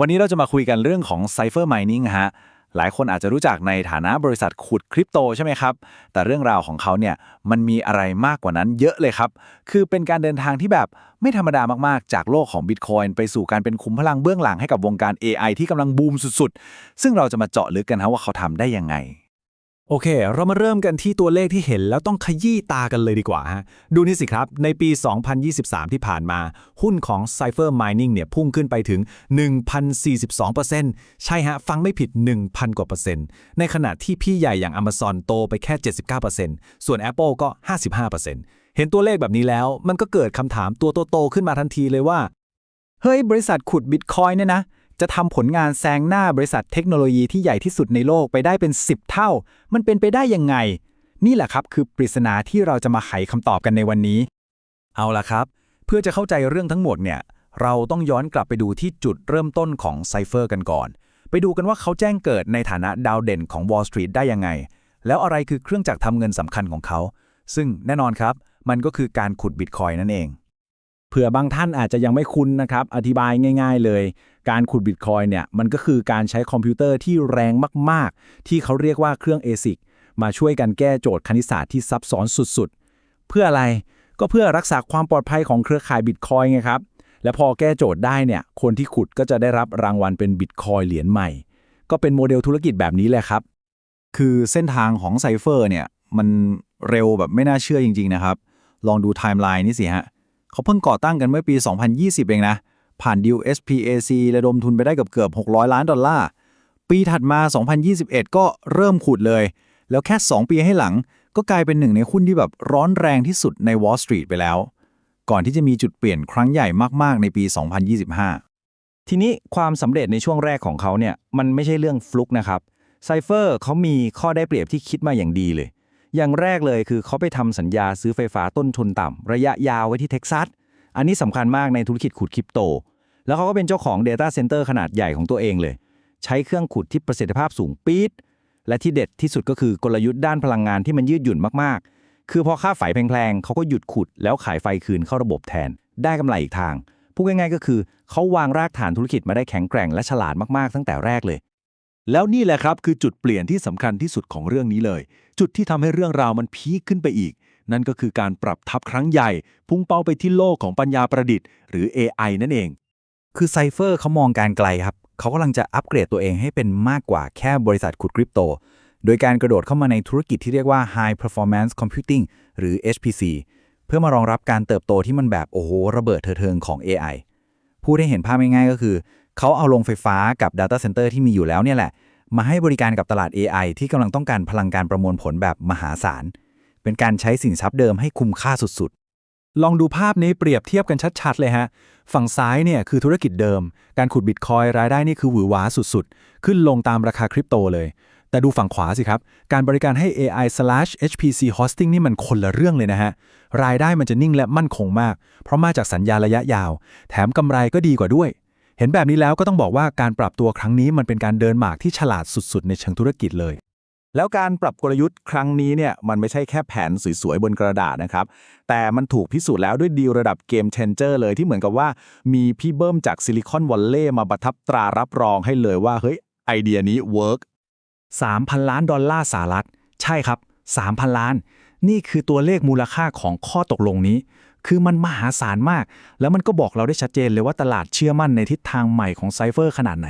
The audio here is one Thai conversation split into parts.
วันนี้เราจะมาคุยกันเรื่องของ Cypher Mining ฮะ หลายคนอาจจะรู้จักในฐานะบริษัทขุดคริปโตใช่ไหมครับ แต่เรื่องราวของเขาเนี่ยมันมีอะไรมากกว่านั้นเยอะเลยครับ คือเป็นการเดินทางที่แบบไม่ธรรมดามากๆ จากโลกของ Bitcoin ไปสู่การเป็นขุมพลังเบื้องหลังให้กับวงการ AI ที่กำลังบูมสุดๆ ซึ่งเราจะมาเจาะลึกกันฮะว่าเขาทำได้ยังไง โอเค เรามาเริ่มกันที่ตัวเลขที่เห็นแล้วต้องขยี้ตากันเลยดีกว่าฮะ ดูนี่สิครับ ในปี 2023 ที่ผ่านมา หุ้นของ Cypher Mining เนี่ยพุ่งขึ้นไปถึง 1,042%ใช่ฮะ ฟังไม่ผิด 1,000 กว่าเปอร์เซ็นต์ ในขณะที่พี่ใหญ่อย่าง Amazon โตไปแค่ 79%ส่วน Apple ก็ 55%เห็นตัวเลขแบบนี้แล้ว มันก็เกิดคำถามตัวโตๆขึ้นมาทันทีเลยว่า เฮ้ย บริษัทขุดบิตคอยเนี่ยนะ จะทำผลงานแซงหน้าบริษัทเทคโนโลยีที่ใหญ่ที่สุดในโลกไปได้เป็น 10 เท่า มันเป็นไปได้ยังไง นี่แหละครับคือปริศนาที่เราจะมาไขคำตอบกันในวันนี้ เอาละครับ เพื่อจะเข้าใจเรื่องทั้งหมดเนี่ย เราต้องย้อนกลับไปดูที่จุดเริ่มต้นของไซเฟอร์กันก่อน ไปดูกันว่าเขาแจ้งเกิดในฐานะดาวเด่นของ Wall Street ได้ยังไง แล้วอะไรคือเครื่องจักรทำเงินสำคัญของเขา ซึ่งแน่นอนครับ มันก็คือการขุดบิตคอยนั่นเองเผื่อบางท่านอาจจะยังไม่คุ้นนะครับ อธิบายง่าย ๆ เลย การขุดบิตคอยเนี่ยมันก็คือการใช้คอมพิวเตอร์ที่แรงมาก ๆ ที่เขาเรียกว่าเครื่อง ASIC มาช่วยกันแก้โจทย์คณิตศาสตร์ที่ซับซ้อนสุดๆ เพื่ออะไรก็เพื่อรักษาความปลอดภัยของเครือข่ายบิตคอยไงครับ และพอแก้โจทย์ได้เนี่ยคนที่ขุดก็จะได้รับรางวัลเป็นบิตคอยเหรียญใหม่ ก็เป็นโมเดลธุรกิจแบบนี้แหละครับ คือเส้นทางของไซเฟอร์เนี่ยมันเร็วแบบไม่น่าเชื่อจริง ๆ นะครับ ลองดูไทม์ไลน์นี่สิฮะเขาเพิ่งก่อตั้งกันเมื่อปี 2020 เองนะ ผ่านดิว SPAC ระดมทุนไปได้เกือบเกือบ 600 ล้านดอลลาร์ ปีถัดมา 2021 ก็เริ่มขุดเลย แล้วแค่ 2 ปีให้หลัง ก็กลายเป็นหนึ่งในหุ้นที่แบบร้อนแรงที่สุดใน Wall Street ไปแล้ว ก่อนที่จะมีจุดเปลี่ยนครั้งใหญ่มากๆ ในปี 2025 ทีนี้ความสำเร็จในช่วงแรกของเขาเนี่ยมันไม่ใช่เรื่องฟลุกนะครับไซเฟอร์เขามีข้อได้เปรียบที่คิดมาอย่างดีเลย อย่างแรกเลยคือเขาไปทำสัญญาซื้อไฟฟ้าต้นทุนต่ำระยะยาวไว้ที่เท็กซัส อันนี้สำคัญมากในธุรกิจขุดคริปโต แล้วเขาก็เป็นเจ้าของ Data Center ขนาดใหญ่ของตัวเองเลย ใช้เครื่องขุดที่ประสิทธิภาพสูงปี๊ด และที่เด็ดที่สุดก็คือกลยุทธ์ด้านพลังงานที่มันยืดหยุ่นมากๆ คือพอค่าไฟแพงๆ เขาก็หยุดขุดแล้วขายไฟคืนเข้าระบบแทน ได้กำไรอีกทาง พูดง่ายๆ ก็คือเขาวางรากฐานธุรกิจมาได้แข็งแกร่งและฉลาดมากๆ ตั้งแต่แรกเลย แล้วนี่แหละครับคือจุดเปลี่ยนที่สำคัญที่สุดของเรื่องนี้เลย จุดที่ทำให้เรื่องราวมันพีคขึ้นไปอีก นั่นก็คือการปรับทับครั้งใหญ่ พุ่งเป้าไปที่โลกของปัญญาประดิษฐ์หรือ AI นั่นเอง คือไซเฟอร์เขามองการไกลครับ เขากำลังจะอัปเกรดตัวเองให้เป็นมากกว่าแค่บริษัทขุดคริปโต โดยการกระโดดเข้ามาในธุรกิจที่เรียกว่า High Performance Computing หรือ HPC เพื่อมารองรับการเติบโตที่มันแบบโอ้โหระเบิดเถิงของ AI พูดให้เห็นภาพง่ายๆก็คือ เขาเอาลงไฟฟ้ากับ Data Center ที่มีอยู่แล้วเนี่ยแหละ มาให้บริการกับตลาด AI ที่กำลังต้องการพลังการประมวลผลแบบมหาศาล เป็นการใช้สินทรัพย์เดิมให้คุ้มค่าสุดๆ ลองดูภาพนี้เปรียบเทียบกันชัดๆ เลยฮะ ฝั่งซ้ายเนี่ยคือธุรกิจเดิม การขุดบิตคอยรายได้นี่คือหวือหวาสุดๆ ขึ้นลงตามราคาคริปโตเลย แต่ดูฝั่งขวาสิครับ การบริการให้ AI/HPC hosting นี่มันคนละเรื่องเลยนะฮะ รายได้มันจะนิ่งและมั่นคงมาก เพราะมาจากสัญญาระยะยาว แถมกำไรก็ดีกว่าด้วยเห็นแบบนี้แล้วก็ต้องบอกว่าการปรับตัวครั้งนี้มันเป็นการเดินหมากที่ฉลาดสุดๆ ในเชิงธุรกิจเลย แล้วการปรับกลยุทธ์ครั้งนี้เนี่ยมันไม่ใช่แค่แผนสวยๆบนกระดาษนะครับ แต่มันถูกพิสูจน์แล้วด้วยดีลระดับเกมเชนเจอร์เลยที่เหมือนกับว่ามีพี่เบิ้มจากซิลิคอนวัลเลย์มาประทับตรารับรองให้เลยว่าเฮ้ยไอเดียนี้เวิร์ก3,000 ล้านดอลลาร์สหรัฐ ใช่ครับ 3,000 ล้าน นี่คือตัวเลขมูลค่าของข้อตกลงนี้ คือมันมหาศาลมาก แล้วมันก็บอกเราได้ชัดเจนเลยว่าตลาดเชื่อมั่นในทิศทางใหม่ของไซเฟอร์ขนาดไหน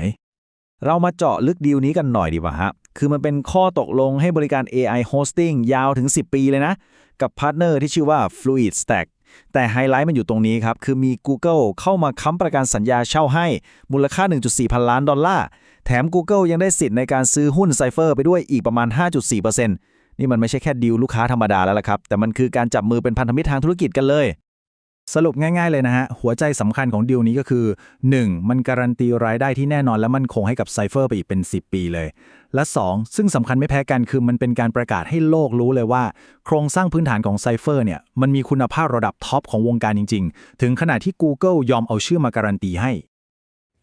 เรามาเจาะลึกดีลนี้กันหน่อยดีกว่าฮะ คือมันเป็นข้อตกลงให้บริการ AI hosting ยาวถึง 10 ปีเลยนะ กับพาร์ทเนอร์ที่ชื่อว่า Fluid Stack แต่ไฮไลท์มันอยู่ตรงนี้ครับ คือมี Google เข้ามาค้ำประกันสัญญาเช่าให้ มูลค่า 1.4 พันล้านดอลลาร์ แถม Google ยังได้สิทธิ์ในการซื้อหุ้น Cypher ไปด้วยอีกประมาณ 5.4%นี่มันไม่ใช่แค่ดีลลูกค้าธรรมดาแล้วล่ะครับ แต่มันคือการจับมือเป็นพันธมิตรทางธุรกิจกันเลย สรุปง่ายๆเลยนะฮะ หัวใจสำคัญของดีลนี้ก็คือ 1. มันการันตีรายได้ที่แน่นอนและมั่นคงให้กับไซเฟอร์ไปอีกเป็น 10 ปีเลย และ 2. ซึ่งสำคัญไม่แพ้กันคือมันเป็นการประกาศให้โลกรู้เลยว่า โครงสร้างพื้นฐานของไซเฟอร์เนี่ย มันมีคุณภาพระดับท็อปของวงการจริง ๆ ถึงขนาดที่ Google ยอมเอาชื่อมาการันตีให้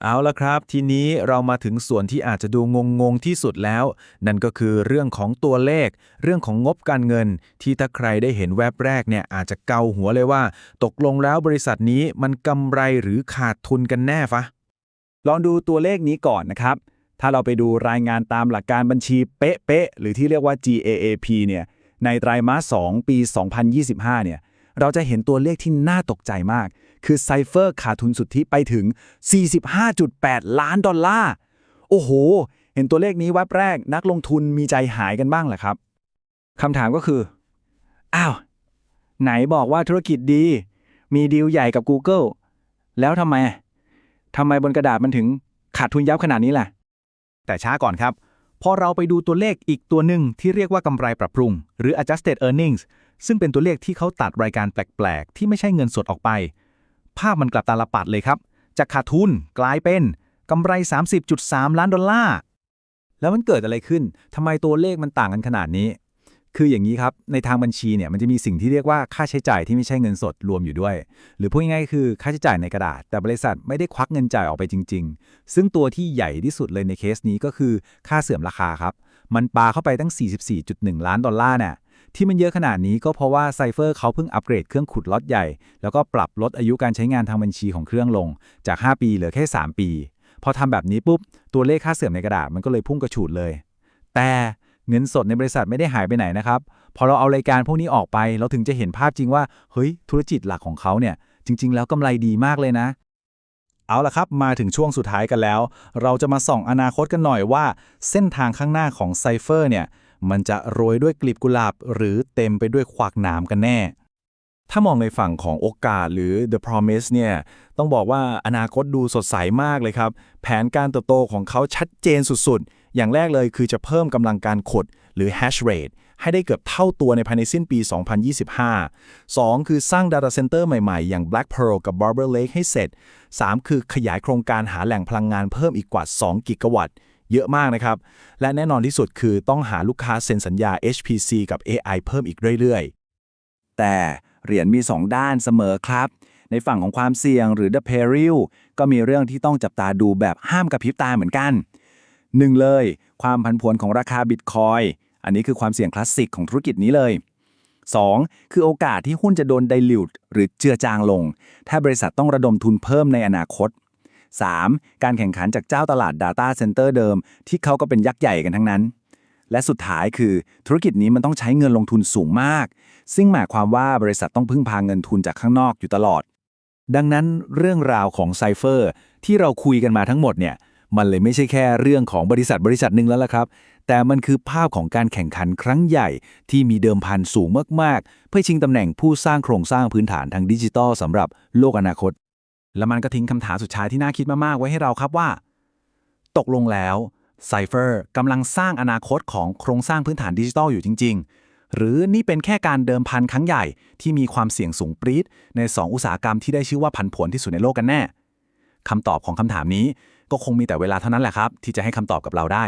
เอาละครับ ทีนี้เรามาถึงส่วนที่อาจจะดูงงๆที่สุดแล้ว นั่นก็คือเรื่องของตัวเลข เรื่องของงบการเงิน ที่ถ้าใครได้เห็นแวบแรกเนี่ยอาจจะเกาหัวเลยว่า ตกลงแล้วบริษัทนี้มันกำไรหรือขาดทุนกันแน่ฟะลองดูตัวเลขนี้ก่อนนะครับ ถ้าเราไปดูรายงานตามหลักการบัญชีเป๊ะๆหรือที่เรียกว่า GAAP เนี่ยในไตรมาส2ปี 2025เนี่ยเราจะเห็นตัวเลขที่น่าตกใจมาก คือไซเฟอร์ขาดทุนสุทธิไปถึง 45.8 ล้านดอลลาร์ โอ้โห เห็นตัวเลขนี้แวบแรกนักลงทุนมีใจหายกันบ้างเหรอครับคำถามก็คือ อ้าว ไหนบอกว่าธุรกิจดี มีดีลใหญ่กับ Google แล้วทำไมทำไมบนกระดาษมันถึงขาดทุนยับขนาดนี้ล่ะ แต่ช้าก่อนครับ พอเราไปดูตัวเลขอีกตัวหนึ่งที่เรียกว่ากำไรปรับปรุง หรือ adjusted earnings ซึ่งเป็นตัวเลขที่เขาตัดรายการแปลก ๆ ที่ไม่ใช่เงินสดออกไป ภาพมันกลับตาลปัดเลยครับ จากขาดทุนกลายเป็นกำไร 30.3 ล้านดอลลาร์ แล้วมันเกิดอะไรขึ้นทำไมตัวเลขมันต่างกันขนาดนี้ คืออย่างนี้ครับ ในทางบัญชีเนี่ยมันจะมีสิ่งที่เรียกว่าค่าใช้จ่ายที่ไม่ใช่เงินสดรวมอยู่ด้วย หรือพูดง่ายๆคือค่าใช้จ่ายในกระดาษ แต่บริษัทไม่ได้ควักเงินจ่ายออกไปจริง ๆ ซึ่งตัวที่ใหญ่ที่สุดเลยในเคสนี้ก็คือค่าเสื่อมราคาครับ มันปาเข้าไปตั้ง 44.1 ล้านดอลลาร์เนี่ย ที่มันเยอะขนาดนี้ก็เพราะว่าไซเฟอร์เขาเพิ่งอัปเกรดเครื่องขุดล็อตใหญ่ แล้วก็ปรับลดอายุการใช้งานทางบัญชีของเครื่องลง จาก 5 ปีเหลือแค่ 3 ปี พอทำแบบนี้ปุ๊บ ตัวเลขค่าเสื่อมในกระดาษมันก็เลยพุ่งกระฉูดเลย แต่เงินสดในบริษัทไม่ได้หายไปไหนนะครับ พอเราเอารายการพวกนี้ออกไป เราถึงจะเห็นภาพจริงว่า เฮ้ย ธุรกิจหลักของเขาเนี่ย จริง ๆ แล้วกำไรดีมากเลยนะ เอาละครับ มาถึงช่วงสุดท้ายกันแล้ว เราจะมาส่องอนาคตกันหน่อยว่า เส้นทางข้างหน้าของไซเฟอร์เนี่ย มันจะโรยด้วยกลีบกุหลาบ หรือเต็มไปด้วยขวากหนามกันแน่ ถ้ามองในฝั่งของโอกาสหรือ The Promise เนี่ย ต้องบอกว่าอนาคตดูสดใสมากเลยครับ แผนการเติบโตของเขาชัดเจนสุดๆ อย่างแรกเลยคือจะเพิ่มกำลังการขุดหรือ hash rate ให้ได้เกือบเท่าตัวในภายในสิ้นปี 2025 2 คือสร้าง Data Center ใหม่ๆ อย่าง Black Pearl กับ Barber Lake ให้เสร็จ 3 คือขยายโครงการหาแหล่งพลังงานเพิ่มอีกกว่า 2 กิกะวัตต์ เยอะมากนะครับ และแน่นอนที่สุดคือต้องหาลูกค้าเซ็นสัญญา HPC กับ AI เพิ่มอีกเรื่อยๆ แต่เหรียญมี 2 ด้านเสมอครับ ในฝั่งของความเสี่ยงหรือ the peril ก็มีเรื่องที่ต้องจับตาดูแบบห้ามกระพริบตาเหมือนกัน1เลย ความผันผวนของราคาบิตคอยอันนี้คือความเสี่ยงคลาสสิกของธุรกิจนี้เลย 2. คือโอกาสที่หุ้นจะโดนไดลิวต์หรือเจือจางลง ถ้าบริษัทต้องระดมทุนเพิ่มในอนาคต 3. การแข่งขันจากเจ้าตลาด Data Center เดิม ที่เขาก็เป็นยักษ์ใหญ่กันทั้งนั้น และสุดท้ายคือธุรกิจนี้มันต้องใช้เงินลงทุนสูงมาก ซึ่งหมายความว่าบริษัทต้องพึ่งพาเงินทุนจากข้างนอกอยู่ตลอด ดังนั้นเรื่องราวของไซเฟอร์ที่เราคุยกันมาทั้งหมดเนี่ยมันเลยไม่ใช่แค่เรื่องของบริษัทบริษัทหนึ่งแล้วล่ะครับ แต่มันคือภาพของการแข่งขันครั้งใหญ่ที่มีเดิมพันสูงมาก ๆ เพื่อชิงตำแหน่งผู้สร้างโครงสร้างพื้นฐานทางดิจิทัลสำหรับโลกอนาคต และมันก็ทิ้งคำถามสุดท้ายที่น่าคิดมาก ๆ ไว้ให้เราครับว่า ตกลงแล้วไซเฟอร์กำลังสร้างอนาคตของโครงสร้างพื้นฐานดิจิทัลอยู่จริง ๆ หรือนี่เป็นแค่การเดิมพันครั้งใหญ่ที่มีความเสี่ยงสูงปรี๊ดใน 2 อุตสาหกรรมที่ได้ชื่อว่าผันผวนที่สุดในโลกกันแน่คำตอบของคำถามนี้ก็คงมีแต่เวลาเท่านั้นแหละครับ ที่จะให้คำตอบกับเราได้